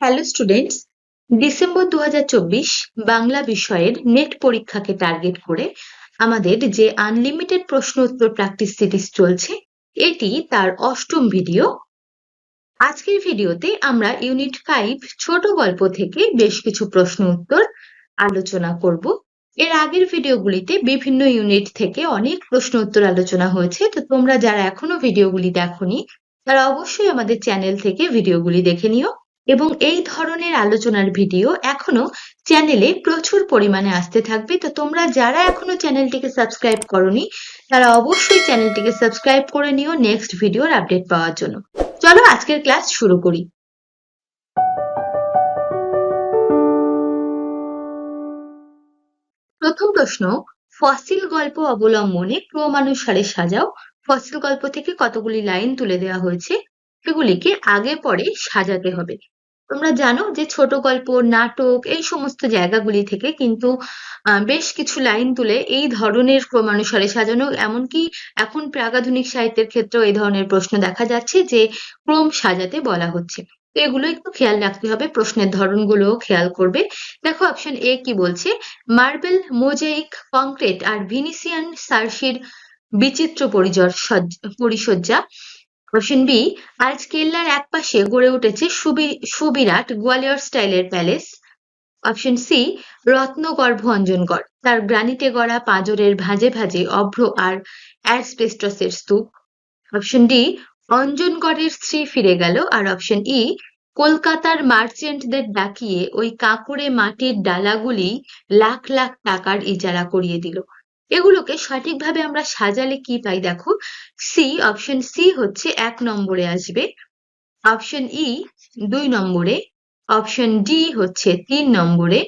Hello students December দু হাজার চব্বিশ বাংলা বিষয়ের নেট পরীক্ষাকে টার্গেট করে আমাদের যে আনলিমিটেড প্রশ্ন উত্তর প্র্যাকটিস সিরিজ চলছে, এটি তার অষ্টম ভিডিও আজকের ভিডিওতে আমরা ইউনিট ফাইভ ছোট গল্প থেকে বেশ কিছু প্রশ্ন উত্তর আলোচনা করব। এর আগের ভিডিওগুলিতে বিভিন্ন ইউনিট থেকে অনেক প্রশ্ন উত্তর আলোচনা হয়েছে, তো তোমরা যারা এখনও ভিডিওগুলি দেখোনি, তারা অবশ্যই আমাদের চ্যানেল থেকে ভিডিওগুলি দেখে নিও। এবং এই ধরনের আলোচনার ভিডিও এখনও চ্যানেলে প্রচুর পরিমাণে আসতে থাকবে। তো তোমরা যারা এখনও চ্যানেলটিকে সাবস্ক্রাইব করনি, তারা অবশ্যই চ্যানেলটিকে সাবস্ক্রাইব করে নিও নেক্সট ভিডিওর আপডেট পাওয়ার জন্য। চলো আজকের ক্লাস শুরু করি। প্রথম প্রশ্ন, ফসিল গল্প অবলম্বনে ক্রমানুসারে সাজাও। ফসিল গল্প থেকে কতগুলি লাইন তুলে দেওয়া হয়েছে? সেগুলিকে আগে পরে সাজাতে হবে। তোমরা জানো যে ছোট গল্প, নাটক এই সমস্ত জায়গাগুলি থেকে কিন্তু বেশ কিছু লাইন তুলে এই ধরনের ক্রমানুসারে সাজানো, এমনকি এখন প্রাগাধুনিক সাহিত্যের ক্ষেত্রেও এই ধরনের প্রশ্ন দেখা যাচ্ছে যে ক্রম সাজাতে বলা হচ্ছে। এগুলো একটু খেয়াল রাখতে হবে, প্রশ্নের ধরনগুলোও খেয়াল করবে। দেখো অপশন এ কি বলছে? মার্বেল, মোজাইক, কংক্রিট আর ভিনিসিয়ান সার্সির বিচিত্র পরিজর পরিসজ্জা। অপশন বি আজ কেল্লার একপাশে গড়ে উঠেছে সুবিরাট গোয়ালিয়র স্টাইলের প্যালেস। অপশন সি, রত্নগর্ভ অঞ্জনগড়। তার গ্রানিটে গড়া পাঁজরের ভাঁজে ভাঁজে অভ্র আর অ্যাসবেস্টসের স্তূপ। অপশন ডি, অঞ্জনগড়ের স্ত্রী ফিরে গেল। আর অপশন ই, কলকাতার মার্চেন্টদের ডাকিয়ে ওই কাঁকড়ে মাটির ডালাগুলি লাখ লাখ টাকার ইজারা করিয়ে দিল। এগুলোকে সঠিকভাবে আমরা সাজালে কি পাই দেখো? সি অপশন সি হচ্ছে এক নম্বরে আসবে। অপশন ই দুই নম্বরে। অপশন ডি হচ্ছে তিন নম্বরে।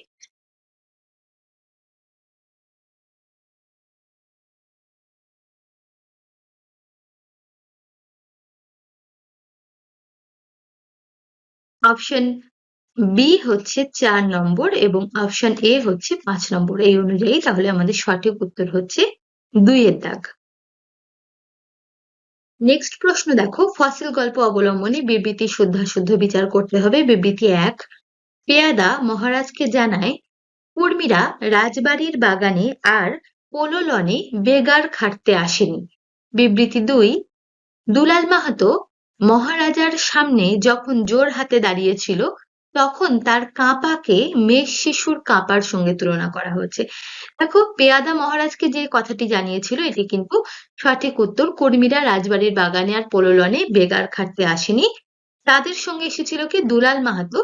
অপশন বি হচ্ছে চার নম্বর এবং অপশন এ হচ্ছে পাঁচ নম্বর। এই অনুযায়ী তাহলে আমাদের সঠিক উত্তর হচ্ছে দুইয়ের দাগ। নেক্সট প্রশ্ন দেখো ফসিল গল্প অবলম্বনে বিবৃতি শুদ্ধাশুদ্ধ বিচার করতে হবে। বিবৃতি এক, পেয়াদা মহারাজকে জানায়, কর্মীরা রাজবাড়ির বাগানে আর পোলোলনে বেগার খাটতে আসেনি। বিবৃতি দুই, দুলাল মাহাতো মহারাজার সামনে যখন জোর হাতে দাঁড়িয়েছিল তখন তার কাঁপাকে মেষ শিশুর কাঁপার সঙ্গে তুলনা করা হয়েছে। দেখো, পেয়াদা মহারাজকে যে কথাটি জানিয়েছিল, এটি কিন্তু সঠিক উত্তর। কর্মীরা রাজবাড়ির বাগানে আর পোললনে বেগার খাটতে আসেনি। তাদের সঙ্গে এসেছিল কি? দুলাল মাহাতো।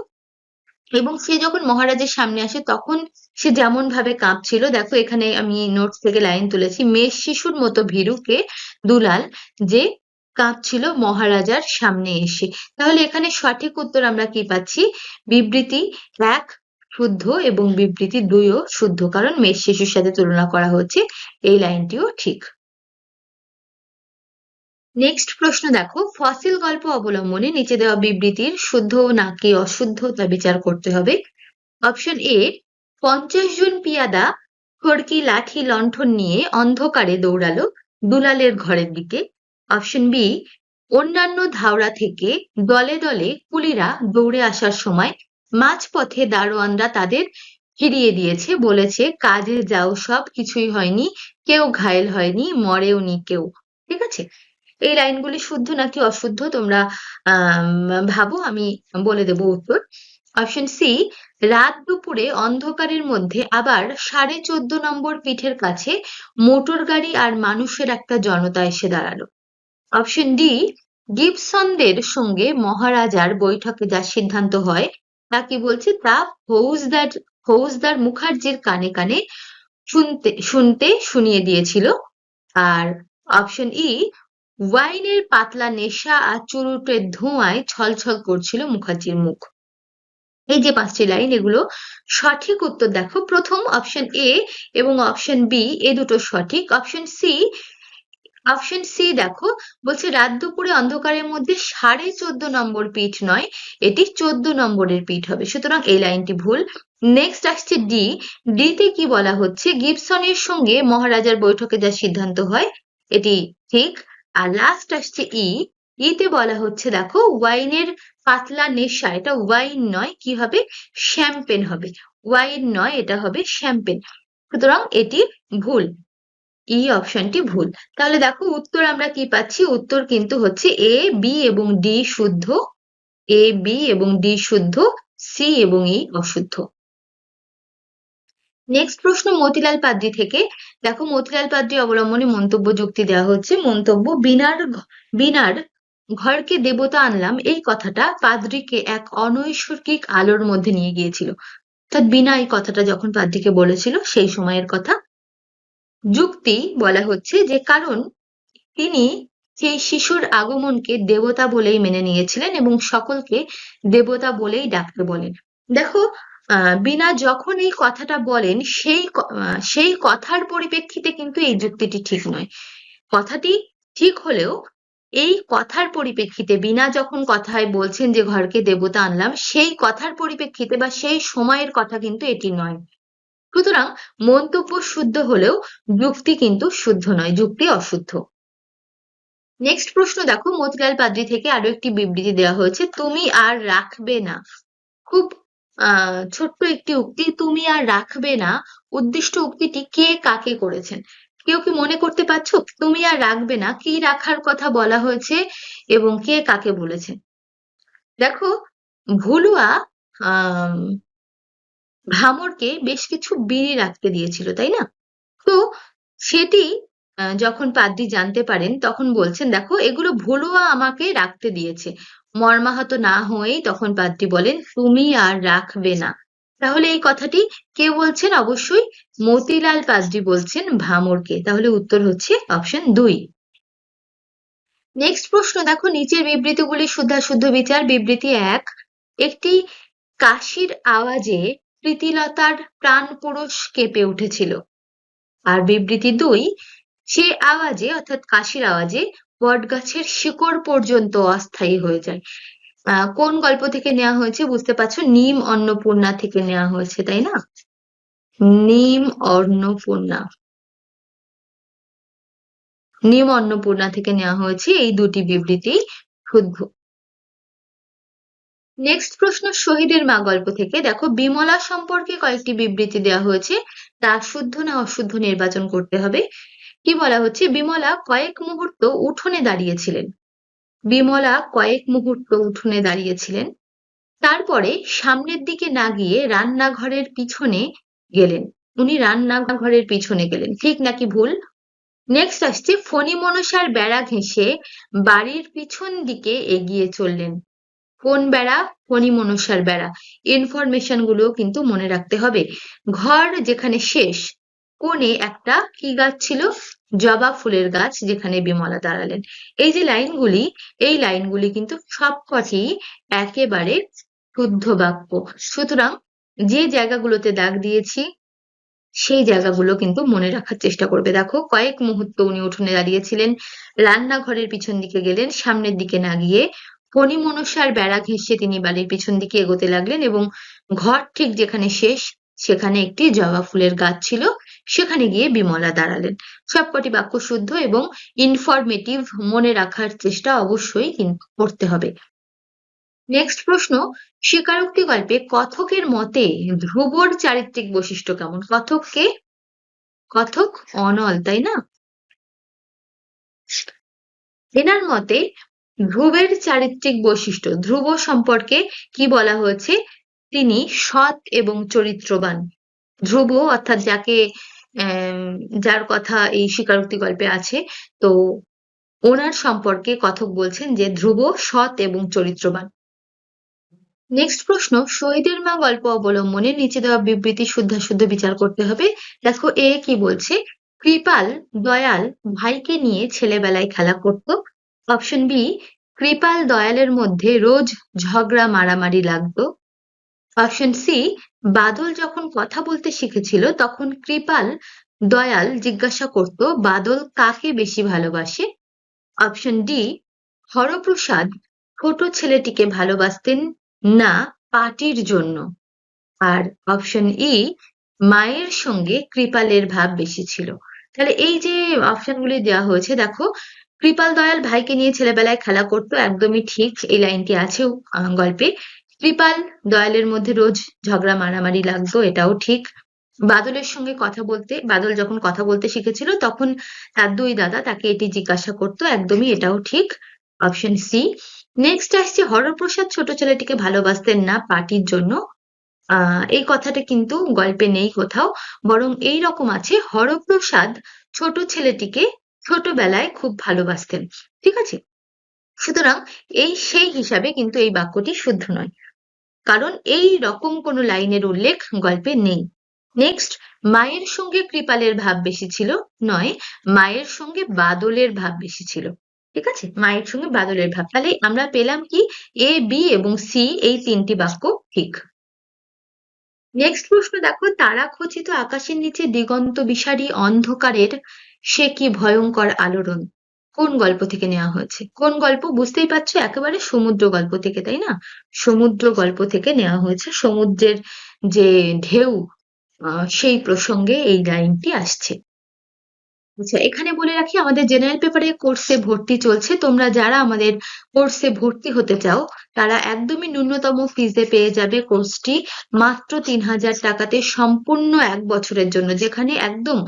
এবং সে যখন মহারাজের সামনে আসে, তখন সে যেমন ভাবে কাঁপছিল। দেখো, এখানে আমি নোটস থেকে লাইন তুলেছি। মেষ শিশুর মতো ভীরুকে দুলাল যে কাঁপছিল মহারাজার সামনে এসে। তাহলে এখানে সঠিক উত্তর আমরা কি পাচ্ছি? বিবৃতি এক, শুদ্ধ এবং বিবৃতি দুইও শুদ্ধ, কারণ মেষ শিশুর সাথে তুলনা করা হচ্ছে। এই লাইনটিও ঠিক। নেক্সট প্রশ্ন দেখো ফসিল গল্প অবলম্বনে নিচে দেওয়া বিবৃতির শুদ্ধ নাকি অশুদ্ধ তা বিচার করতে হবে। অপশন এ পঞ্চাশ জন পিয়াদা খড়কি লাঠি লণ্ঠন নিয়ে অন্ধকারে দৌড়ালো দুলালের ঘরের দিকে। অপশন বি অন্যান্য ধাওড়া থেকে দলে দলে কুলিরা দৌড়ে আসার সময় মাঝপথে দারোয়ানরা তাদের ফিরিয়ে দিয়েছে, বলেছে, কাজে যাও, সব কিছুই হয়নি, কেউ ঘায়েল হয়নি, মরেও নি কেউ। ঠিক আছে? এই লাইনগুলি শুদ্ধ নাকি অশুদ্ধ তোমরা ভাবো, আমি বলে দেব উত্তর। অপশন সি রাত দুপুরে অন্ধকারের মধ্যে আবার সাড়ে চোদ্দ নম্বর পিঠের কাছে মোটর গাড়ি আর মানুষের একটা জনতা এসে দাঁড়াল। অপশন ডি গিবসনদের সঙ্গে মহারাজার বৈঠকে যা সিদ্ধান্ত হয়, তা কি বলছে? তা ফৌজদার ফৌজদার মুখার্জির কানে কানে শুনতে শুনতে শুনিয়ে দিয়েছিল। আর অপশন ই ওয়াইনের পাতলা নেশা আর চুরুটের ধোঁয়ায় ছলছল করছিল মুখার্জির মুখ। এই যে পাঁচটি লাইন, এগুলো সঠিক উত্তর দেখো। প্রথম অপশন এ এবং অপশন বি এ দুটো সঠিক। অপশন সি অপশন সি দেখো, বলছে রাত দুপুরে অন্ধকারের মধ্যে সাড়ে চোদ্দ নম্বর পিঠ নয়, এটি চোদ্দ নম্বরের পিঠ হবে। সুতরাং এই লাইনটি ভুল। নেক্সট আসছে ডি ডিতে কি বলা হচ্ছে? গিবসনের সঙ্গে মহারাজার বৈঠকে যা সিদ্ধান্ত হয়, এটি ঠিক। আর লাস্ট আসছে ই ইতে বলা হচ্ছে দেখো, ওয়াইনের পাতলা নেশা, এটা ওয়াইন নয়, কি হবে? শ্যাম্পেন হবে। ওয়াইন নয়, এটা হবে শ্যাম্পেন। সুতরাং এটি ভুল। ই অপশনটি ভুল। তাহলে দেখো উত্তর আমরা কি পাচ্ছি? উত্তর কিন্তু হচ্ছে এ বি এবং ডি শুদ্ধ। এ বি এবং ডি শুদ্ধ সি এবং ই অশুদ্ধ। নেক্সট প্রশ্ন মতিলাল পাদ্রি থেকে। দেখো মতিলাল পাদ্রি অবলম্বনে মন্তব্য যুক্তি দেওয়া হচ্ছে। মন্তব্য, বিনার বিনার ঘরকে দেবতা আনলাম। এই কথাটা পাদ্রিকে এক অনৈসর্গিক আলোর মধ্যে নিয়ে গিয়েছিল। অর্থাৎ বিনা এই কথাটা যখন পাদ্রিকে বলেছিল, সেই সময়ের কথা। যুক্তি বলা হচ্ছে যে কারণ তিনি সেই শিশুর আগমনকে দেবতা বলেই মেনে নিয়েছিলেন এবং সকলকে দেবতা বলেই ডাকতে বলেন। দেখো বিনা যখন এই কথাটা বলেন, সেই সেই কথার পরিপ্রেক্ষিতে কিন্তু এই যুক্তিটি ঠিক নয়। কথাটি ঠিক হলেও এই কথার পরিপ্রেক্ষিতে, বিনা যখন কথায় বলছেন যে ঘরকে দেবতা আনলাম, সেই কথার পরিপ্রেক্ষিতে বা সেই সময়ের কথা কিন্তু এটি নয়। সুতরাং মন্তব্য শুদ্ধ হলেও যুক্তি কিন্তু শুদ্ধ নয়, যুক্তি অশুদ্ধ। নেক্সট প্রশ্ন দেখো, মতিলাল পাদ্রি থেকে আরও একটি বিবৃতি দেওয়া হয়েছে, তুমি আর রাখবে না। খুব ছোট্ট একটি উক্তি, তুমি আর রাখবে না। উদ্দিষ্ট উক্তিটি কে কাকে করেছেন? কেউ কি মনে করতে পারছ? তুমি আর রাখবে না। কি রাখার কথা বলা হয়েছে এবং কে কাকে বলেছেন? দেখো, ভুলুয়া আহ ভামরকে বেশ কিছু বিড়ি রাখতে দিয়েছিল, তাই না? তো সেটি যখন পাদ্রি জানতে পারেন, তখন বলছেন, দেখো, এগুলো ভুলুয়া আমাকে রাখতে দিয়েছে। মর্মাহত না হয়েই তখন পাদ্রি বলেন, তুমি আর রাখবে না। তাহলে এই কথাটি কে বলছেন? অবশ্যই মতিলাল পাদ্রি বলছেন ভামরকে। তাহলে উত্তর হচ্ছে অপশন দুই। নেক্সট প্রশ্ন, দেখো, নিচের বিবৃতিগুলি শুদ্ধাশুদ্ধ বিচার। বিবৃতি এক, একটি কাশির আওয়াজে প্রীতিলতার প্রাণ পুরুষ কেঁপে উঠেছিল। আর বিবৃতি দুই, সে আওয়াজে অর্থাৎ কাশির আওয়াজে বটগাছের শিকড় পর্যন্ত অস্থায়ী হয়ে যায়। কোন গল্প থেকে নেওয়া হয়েছে বুঝতে পারছ? নিম অন্নপূর্ণা থেকে নেওয়া হয়েছে, তাই না? নিম অন্নপূর্ণা। নিম অন্নপূর্ণা থেকে নেওয়া হয়েছে এই দুটি বিবৃতি। শুদ্ধ নেক্সট প্রশ্ন, শহীদের মা গল্প থেকে। দেখো, বিমলা সম্পর্কে কয়েকটি বিবৃতি দেওয়া হয়েছে। তা শুদ্ধ না অশুদ্ধ নির্বাচন করতে হবে। কি বলা হচ্ছে? বিমলা কয়েক মুহূর্ত উঠোনে দাঁড়িয়েছিলেন। বিমলা কয়েক মুহূর্ত উঠোনে দাঁড়িয়েছিলেন। তারপরে সামনের দিকে না গিয়ে রান্নাঘরের পিছনে গেলেন। উনি রান্নাঘরের পিছনে গেলেন। ঠিক নাকি ভুল? নেক্সট আসছে ফণি মনসার বেড়া ঘেঁষে বাড়ির পিছন দিকে এগিয়ে চললেন। কোন বেড়া? ফণি মনসার বেড়া। ইনফরমেশনগুলো কিন্তু মনে রাখতে হবে। ঘর যেখানে শেষ, কোণে একটা কি গাছ ছিল? জবা ফুলের গাছ যেখানে বিমলা দাঁড়ালেন। এই যে লাইনগুলি, এই লাইনগুলি কিন্তু সবকটি একেবারে শুদ্ধ বাক্য। সুতরাং যে জায়গাগুলোতে দাগ দিয়েছি, সেই জায়গাগুলো কিন্তু মনে রাখার চেষ্টা করবে। দেখো, কয়েক মুহূর্ত উনি উঠোনে দাঁড়িয়েছিলেন, রান্নাঘরের পিছন দিকে গেলেন, সামনের দিকে না গিয়ে ফণি মনসার বেড়া ঘেঁষে তিনি বাড়ির পিছন দিকে এগোতে লাগলেন এবং ঘর ঠিক যেখানে শেষ, সেখানে একটি জবা ফুলের গাছ ছিল, সেখানে গিয়ে বিমলা দাঁড়ালেন। সবকটি বাক্য শুদ্ধ এবং ইনফরমেটিভ মনে রাখার চেষ্টা অবশ্যই করতে হবে। নেক্সট প্রশ্ন স্বীকারোক্তি গল্পে কথকের মতে ধ্রুবর চারিত্রিক বৈশিষ্ট্য কেমন? কথককে কথক অনল, তাই না? এনার মতে ধ্রুবের চারিত্রিক বৈশিষ্ট্য। ধ্রুব সম্পর্কে কি বলা হয়েছে? তিনি সৎ এবং চরিত্রবান। ধ্রুব অর্থাৎ যাকে যার কথা এই স্বীকারোক্তি গল্পে আছে, তো ওনার সম্পর্কে কথক বলছেন যে ধ্রুব সৎ এবং চরিত্রবান। নেক্সট প্রশ্ন, শহীদের মা গল্প অবলম্বনে নিচে দেওয়া বিবৃতি শুদ্ধাশুদ্ধ বিচার করতে হবে। দেখো, এ কি বলছে? কৃপাল, দয়াল ভাইকে নিয়ে ছেলেবেলায় খেলা করত অপশন বি কৃপাল দয়ালের মধ্যে রোজ ঝগড়া, মারামারি লাগতো। অপশন সি বাদল যখন কথা বলতে শিখেছিল, তখন কৃপাল দয়াল জিজ্ঞাসা করত, বাদল কাকে বেশি ভালোবাসে? অপশন ডি হরপ্রসাদ ছোট ছেলেটিকে ভালোবাসতেন না পার্টির জন্য। আর অপশন ই মায়ের সঙ্গে কৃপালের ভাব বেশি ছিল। তাহলে এই যে অপশনগুলি দেওয়া হয়েছে, দেখো কৃপাল দয়াল ভাইকে নিয়ে ছেলেবেলায় খেলা করতো, একদমই ঠিক এই লাইনটি আছে গল্পে। কৃপাল দয়ালের মধ্যে রোজ ঝগড়া মারামারি লাগতো, এটাও ঠিক। বাদলের সঙ্গে কথা বলতে, বাদল যখন কথা বলতে শিখেছিল, তখন তার দুই দাদা তাকে এটি জিজ্ঞাসা করতো, একদমই এটাও ঠিক, অপশন সি। নেক্সট আসছে হরপ্রসাদ ছোট ছেলেটিকে ভালোবাসতেন না পার্টির জন্য। এই কথাটা কিন্তু গল্পে নেই কোথাও, বরং এই রকম আছে, হরপ্রসাদ ছোট ছেলেটিকে ছোটবেলায় খুব ভালোবাসতেন, ঠিক আছে? সুতরাং এই সেই হিসাবে কিন্তু এই বাক্যটি শুদ্ধ নয়। কারণ এই রকম কোনো লাইনের উল্লেখ গল্পে নেই। নেক্সট মায়ের সঙ্গে কৃপালের ভাব বেশি ছিল, নয়, মায়ের সঙ্গে বাদলের ভাব বেশি ছিল, ঠিক আছে? মায়ের সঙ্গে বাদলের ভাব। তাহলে আমরা পেলাম কি? এ বি এবং সি এই তিনটি বাক্য ঠিক। নেক্সট প্রশ্ন দেখো তারা খচিত আকাশের নিচে দিগন্ত বিসারী অন্ধকারের সে কি ভয়ঙ্কর আলোড়ন? কোন গল্প থেকে নেওয়া হয়েছে? কোন গল্প? বুঝতেই পারছ, একেবারে সমুদ্র গল্প থেকে, তাই না? সমুদ্র গল্প থেকে নেওয়া হয়েছে। সমুদ্রের যে ঢেউ সেই প্রসঙ্গে এই লাইনটি আসছে। আচ্ছা এখানে বলে রাখি, আমাদের জেনারেল পেপারে কোর্সে ভর্তি চলছে। তোমরা যারা আমাদের কোর্সে ভর্তি হতে চাও, তারা একদমই ন্যূনতম ফিজে পেয়ে যাবে কোর্সটি মাত্র তিন হাজার টাকাতে সম্পূর্ণ এক বছরের জন্য, যেখানে একদম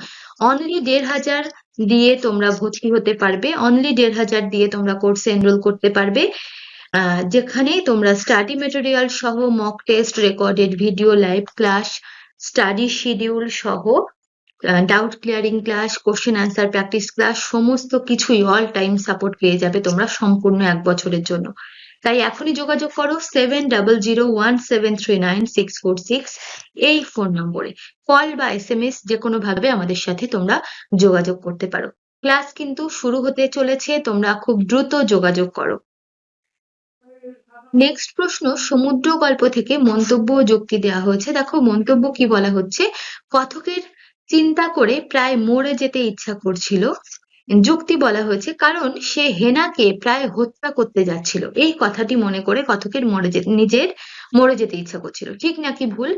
অনলি দেড় হাজার দিয়ে তোমরা ভর্তি হতে পারবে। অনলি দেড় হাজার দিয়ে তোমরা কোর্সে এনরোল করতে পারবে। যেখানে তোমরা স্টাডি মেটেরিয়াল সহ mock test recorded video live class study schedule সহ doubt clearing class question answer practice class সমস্ত কিছুই অল টাইম সাপোর্ট পেয়ে যাবে তোমরা সম্পূর্ণ এক বছরের জন্য। তাই এখনই যোগাযোগ করো seven double zero one seven three nine six four six এই ফোন নম্বরে। কল বা এস এম এস যে কোনো ভাবে আমাদের সাথে তোমরা যোগাযোগ করতে পারো। ক্লাস কিন্তু শুরু হতে চলেছে, তোমরা খুব দ্রুত যোগাযোগ করো। নেক্সট প্রশ্ন, সমুদ্র গল্প থেকে মন্তব্য যুক্তি দেওয়া হয়েছে। দেখো, মন্তব্য কি বলা হচ্ছে? কথকের চিন্তা করে প্রায় মরে যেতে ইচ্ছা করছিল। যুক্তি বলা হয়েছে, কারণ সে হেনাকে প্রায় হত্যা করতে যাচ্ছিল। এই কথাটি মনে করে কথকের মরে নিজের মরে যেতে ইচ্ছা করছিল। ঠিক নাকি ভুল?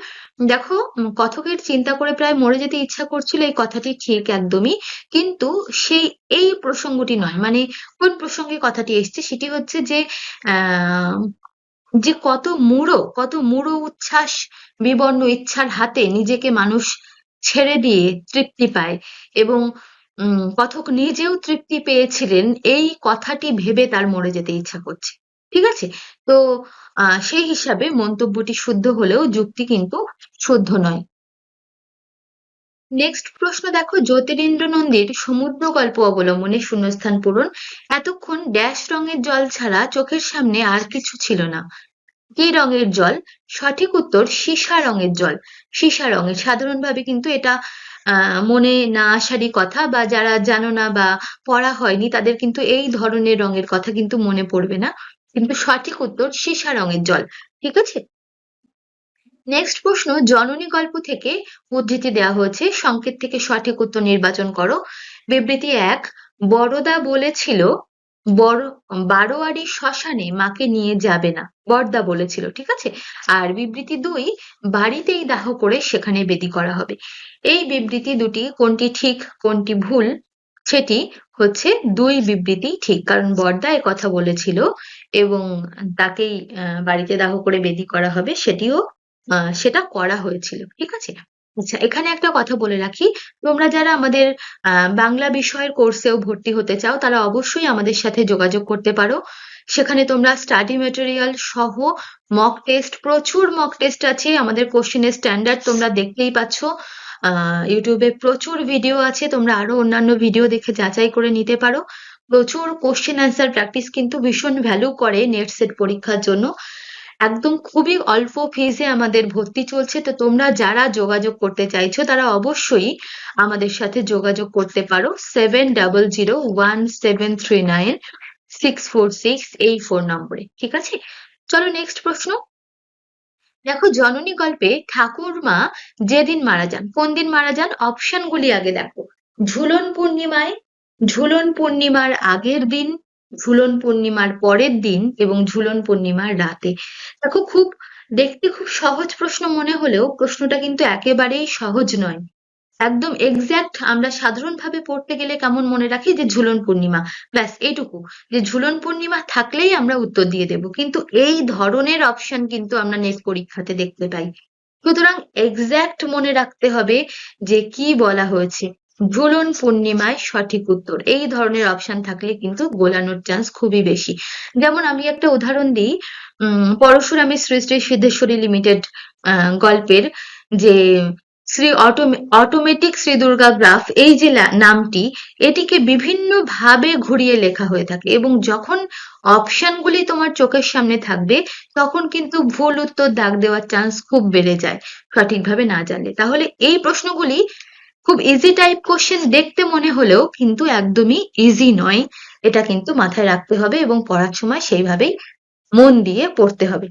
দেখো, কথকের চিন্তা করে প্রায় মরে যেতে ইচ্ছা করছিল এই কথাটি ঠিক একদমই, কিন্তু সেই, এই প্রসঙ্গটি নয়। মানে কোন প্রসঙ্গে কথাটি এসছে সেটি হচ্ছে যে, আহ, যে কত মূঢ় কত মূঢ় উচ্ছ্বাস বিবর্ণ ইচ্ছার হাতে নিজেকে মানুষ ছেড়ে দিয়ে তৃপ্তি পায় এবং, উম, কথক নিজেও তৃপ্তি পেয়েছিলেন, এই কথাটি ভেবে তার মরে যেতে ইচ্ছা করছে। ঠিক আছে? তো আহ সেই হিসাবে মন্তব্যটি শুদ্ধ হলেও যুক্তি কিন্তু শুদ্ধ নয়। নেক্সট প্রশ্ন দেখো, জ্যোতিরিন্দ্র নন্দীর সমুদ্র গল্প অবলম্বনে শূন্যস্থান পূরণ। এতক্ষণ ড্যাশ রঙের জল ছাড়া চোখের সামনে আর কিছু ছিল না। কি রঙের জল, সঠিক উত্তর সীসা রঙের জল। সীসা রঙের সাধারণভাবে কিন্তু এটা মনে না আসারই কথা বা যারা জানো না বা পড়া হয়নি তাদের কিন্তু এই ধরনের রঙের কথা কিন্তু মনে পড়বে না। কিন্তু সঠিক উত্তর সীসা রঙের জল, ঠিক আছে? নেক্সট প্রশ্ন, জননী গল্প থেকে উদ্ধৃতি দেওয়া হয়েছে। সংকেত থেকে সঠিক উত্তর নির্বাচন করো। বিবৃতি এক বড়দা বলেছিল বারোয়ারি শ্মশানে মাকে নিয়ে যাবে না বড়দা বলেছিল, ঠিক আছে? আর বিবৃতি দুই, বাড়িতেই দাহ করে সেখানে বেদি করা হবে। এই বিবৃতি দুটি, কোনটি ঠিক, কোনটি ভুল, সেটি হচ্ছে দুই বিবৃতি ঠিক, কারণ বড়দা এ কথা বলেছিল এবং তাকেই বাড়িতে দাহ করে বেদি করা হবে, সেটিও সেটা করা হয়েছিল, ঠিক আছে? আচ্ছা এখানে একটা কথা বলে রাখি। তোমরা যারা আমাদের বাংলা বিষয়ের কোর্সেও ভর্তি হতে চাও, তারা অবশ্যই আমাদের সাথে যোগাযোগ করতে পারো। সেখানে তোমরা স্টাডি মেটেরিয়াল সহ মক টেস্ট প্রচুর মক টেস্ট আছে। আমাদের কোশ্চেনের স্ট্যান্ডার্ড তোমরা দেখতেই পাচ্ছ। ইউটিউবে প্রচুর ভিডিও আছে। তোমরা আরও অন্যান্য ভিডিও দেখে যাচাই করে নিতে পারো। প্রচুর কোশ্চেন অ্যান্সার প্র্যাকটিস কিন্তু ভীষণ ভ্যালু করে নেট সেট পরীক্ষার জন্য। একদম খুবই অল্প ফিজে আমাদের ভর্তি চলছে। তো তোমরা যারা যোগাযোগ করতে চাইছো, তারা অবশ্যই আমাদের সাথে যোগাযোগ করতে পারো। Seven double zero one seven three nine six four six এই ফোর নম্বরে, ঠিক আছে? চলো নেক্সট প্রশ্ন। দেখো জননী গল্পে ঠাকুরমা যেদিন মারা যান, কোন দিন মারা যান? অপশন গুলি আগে দেখো। ঝুলন পূর্ণিমায়, ঝুলন পূর্ণিমার আগের দিন ঝুলন পূর্ণিমার পরের দিন এবং ঝুলন পূর্ণিমার রাতে। দেখো, খুব, দেখতে খুব সহজ প্রশ্ন মনে হলেও প্রশ্নটা কিন্তু একেবারেই সহজ নয়। একদম এক্সাক্ট আমরা সাধারণভাবে পড়তে গেলে কেমন মনে রাখি যে ঝুলন পূর্ণিমা। ব্যাস, এইটুকু। যে ঝুলন পূর্ণিমা থাকলেই আমরা উত্তর দিয়ে দেব। কিন্তু এই ধরনের অপশন কিন্তু আমরা নেট পরীক্ষাতে দেখতে পাই। সুতরাং এক্সাক্ট মনে রাখতে হবে যে কি বলা হয়েছে। ঝুলন পূর্ণিমায় সঠিক উত্তর। এই ধরনের অপশন থাকলে কিন্তু গোলানোর চান্স খুবই বেশি। যেমন আমি একটা উদাহরণ দিই পরশুরামী শ্রী শ্রী সিদ্ধেশ্বরী লিমিটেড গল্পের যে শ্রী অটোমেটিক শ্রী দুর্গা গ্রাফ, এই যে নামটি, এটিকে বিভিন্ন ভাবে ঘুরিয়ে লেখা হয়ে থাকে এবং যখন অপশনগুলি তোমার চোখের সামনে থাকবে, তখন কিন্তু ভুল উত্তর দাগ দেওয়ার চান্স খুব বেড়ে যায় সঠিকভাবে না জানলে। তাহলে এই প্রশ্নগুলি খুব ইজি টাইপ কোশ্চেন দেখতে মনে হলেও কিন্তু একদমই ইজি নয়। এটা কিন্তু মাথায় রাখতে হবে এবং পড়ার সময় সেইভাবেই মন দিয়ে পড়তে হবে।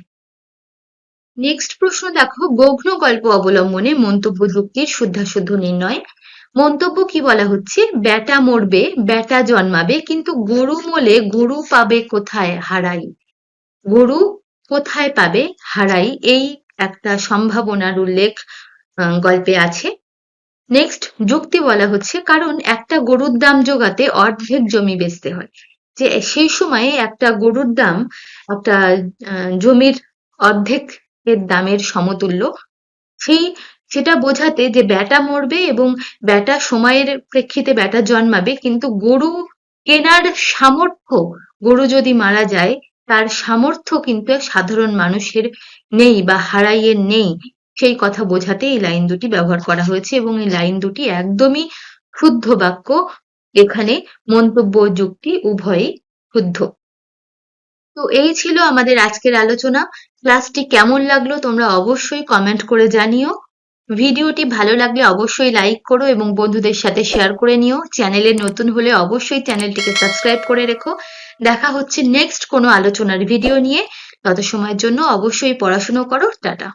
নেক্সট প্রশ্ন দেখো গঘ্ন গল্প অবলম্বনে মন্তব্য যুক্তির শুদ্ধাশুদ্ধ নির্ণয়। মন্তব্য কি বলা হচ্ছে? ব্যাটা মরবে, ব্যাটা জন্মাবে, কিন্তু গরু মলে গরু পাবে কোথায়? হারাই। গরু কোথায় পাবে? হারাই। এই একটা সম্ভাবনার উল্লেখ গল্পে আছে। নেক্সট যুক্তি বলা হচ্ছে, কারণ একটা গরুর দাম জোগাতে অর্ধেক জমি বেচতে হয়। যে সেই সময়ে একটা গরুর দাম, একটা জমির অর্ধেক এর দামের সমতুল্য। সেই, সেটা বোঝাতে যে ব্যাটা মরবে এবং ব্যাটা সময়ের প্রেক্ষিতে ব্যাটা জন্মাবে, কিন্তু গরু কেনার সামর্থ্য, গরু যদি মারা যায়, তার সামর্থ্য কিন্তু সাধারণ মানুষের নেই বা হারাইয়ের নেই। সেই কথা বোঝাতে এই লাইন দুটি ব্যবহার করা হয়েছে এবং এই লাইন দুটি একদমই শুদ্ধ বাক্য। এখানে মন্তব্য যুক্তি উভয়ই শুদ্ধ। তো এই ছিল আমাদের আজকের আলোচনা। ক্লাসটি কেমন লাগল তোমরা অবশ্যই কমেন্ট করে জানিও। ভিডিওটি ভালো লাগলে অবশ্যই লাইক করো এবং বন্ধুদের সাথে শেয়ার করে নিও। চ্যানেলে নতুন হলে অবশ্যই চ্যানেলটিকে সাবস্ক্রাইব করে রেখো। দেখা হচ্ছে নেক্সট কোনো আলোচনার ভিডিও নিয়ে। তত সময়ের জন্য অবশ্যই পড়াশুনো করো। টাটা।